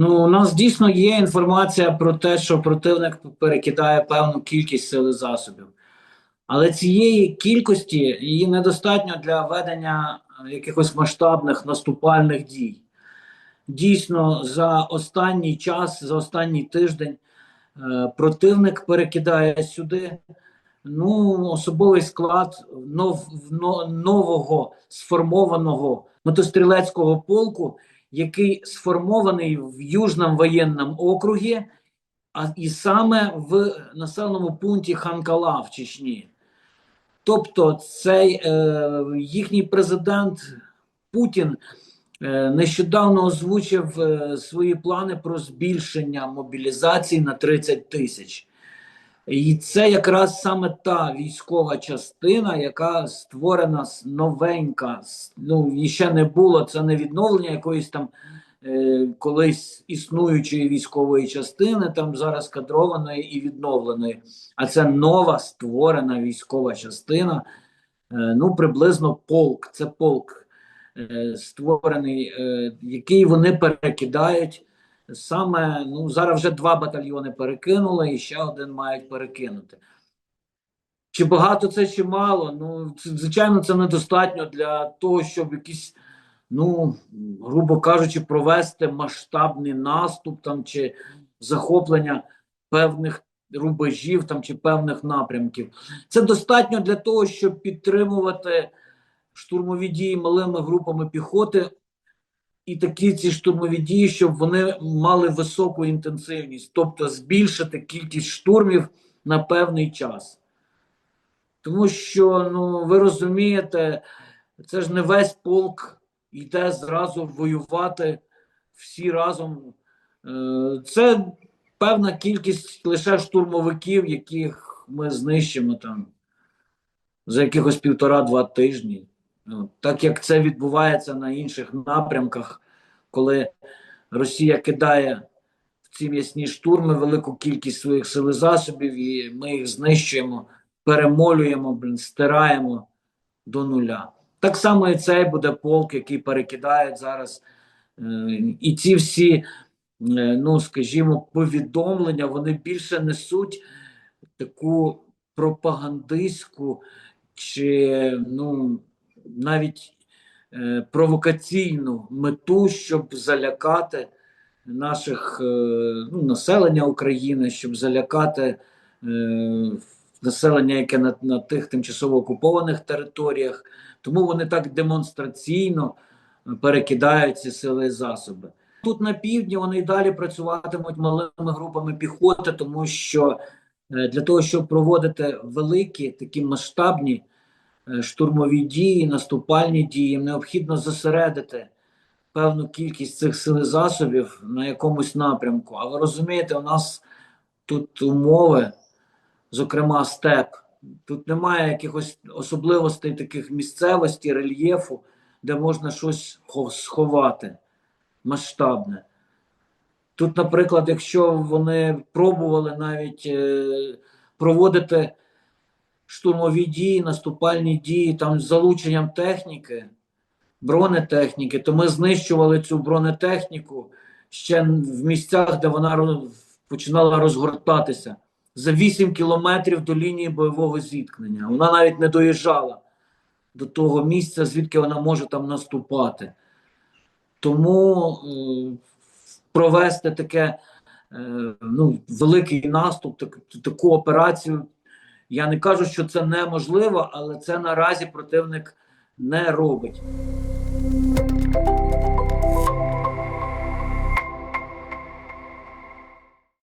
Ну, у нас дійсно є інформація про те, що противник перекидає певну кількість сили засобів. Але цієї кількості її недостатньо для ведення е, якихось масштабних наступальних дій. Дійсно, за останній час, за останній тиждень, е, противник перекидає сюди ну, особовий склад нов, но- нового сформованого мотострілецького полку, який сформований в Южному воєнному округі, а і саме в населеному пункті Ханкала в Чечні. Тобто, цей е, їхній президент Путін е, нещодавно озвучив е, свої плани про збільшення мобілізації на 30 тисяч. І це якраз саме та військова частина, яка створена новенька. Ну і ще не було. Це не відновлення якоїсь там е, колись існуючої військової частини, там зараз кадрованої і відновленої. А це нова створена військова частина. Е, ну, приблизно полк. Це полк е, створений, е, який вони перекидають. Саме ну зараз вже два батальйони перекинули, і ще один мають перекинути. Чи багато це, чи мало? Ну, звичайно, це недостатньо для того, щоб якісь, ну, грубо кажучи, провести масштабний наступ там чи захоплення певних рубежів там чи певних напрямків. Це достатньо для того, щоб підтримувати штурмові дії малими групами піхоти і такі ці штурмові дії, щоб вони мали високу інтенсивність, тобто збільшити кількість штурмів на певний час. Тому що, ну, ви розумієте, це ж не весь полк йде зразу воювати всі разом. Е, Це певна кількість лише штурмовиків, яких ми знищимо там за якихось півтора-два тижні. Ну, так як це відбувається на інших напрямках, коли Росія кидає в ці м'ясні штурми велику кількість своїх сил і засобів, і ми їх знищуємо, перемолюємо, блін, стираємо до нуля. Так само і цей буде полк, який перекидають зараз. Е, І ці всі, е, ну скажімо, повідомлення, вони більше несуть таку пропагандистську чи ну навіть е, провокаційну мету, щоб залякати наших е, ну, населення України, щоб залякати е, населення, яке на, на тих тимчасово окупованих територіях. Тому вони так демонстраційно перекидають ці сили і засоби. Тут на півдні вони й далі працюватимуть малими групами піхоти, тому що для того, щоб проводити великі такі масштабні штурмові дії, наступальні дії, необхідно зосередити певну кількість цих сил і засобів на якомусь напрямку. А ви розумієте, у нас тут умови, зокрема степ, тут немає якихось особливостей таких місцевості, рельєфу, де можна щось сховати масштабне. Тут, наприклад, якщо вони пробували навіть е, проводити штурмові дії, наступальні дії там з залученням техніки, бронетехніки, то ми знищували цю бронетехніку ще в місцях, де вона починала розгортатися за 8 кілометрів до лінії бойового зіткнення. Вона навіть не доїжджала до того місця, звідки вона може там наступати. Тому е, провести таке е, ну, великий наступ, так, таку операцію. Я не кажу, що це неможливо, але це наразі противник не робить.